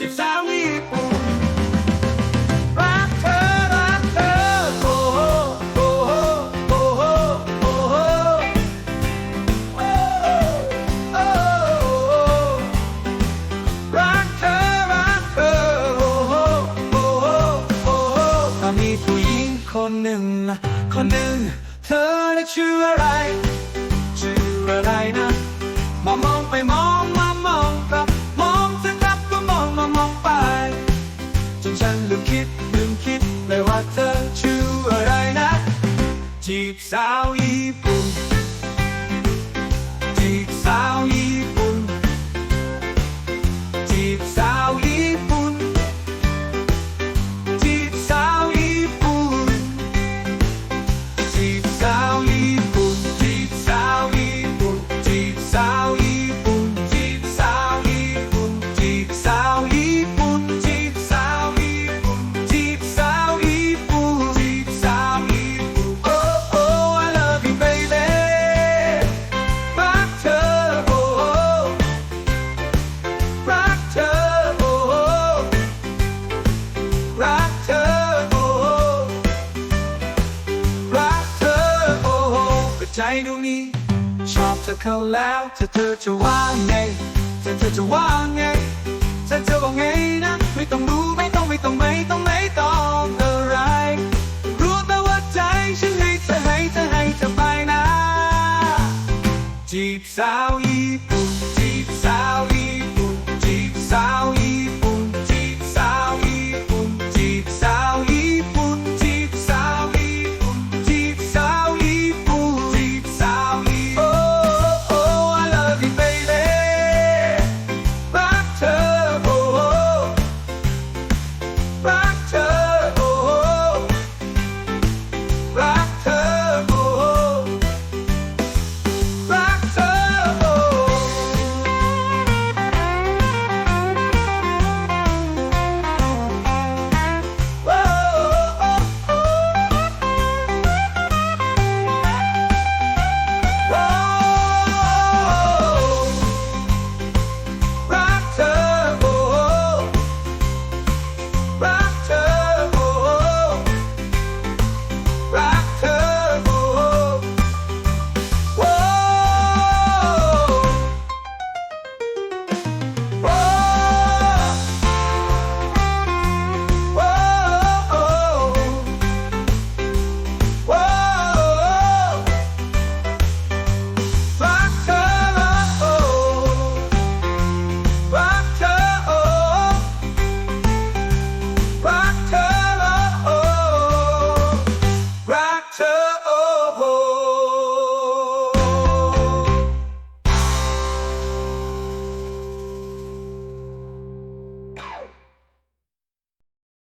จีบสาวญี่ปุ่นรักเธอรักเธอโอ้โหโอ้โหโอ้โหโอ้โหโอ้โอ้รักเธอรักเธอโอ้โหโอ้โหโอ้โหถ้ามีผู้หญิงคนหนึ่งนะคนหนึ่งเธอน่ะชื่ออะไร ชื่ออะไรนะมามองไปมอง ธอชื่ออะไรนะ จีบสาวญี่ปุ่น ดวงนี้ ชอบเธอเขาแล้วเธอเธอจะว่าไงเธอเธอจะว่าไงเธอจะบอกไงนะไม่ต้องรู้ไม่ต้องไม่ต้องไม่ต้องไม่ต้องอะไร รู้แต่ว่าใจฉันให้เธอให้เธอให้เธอไปนะ จีบสาว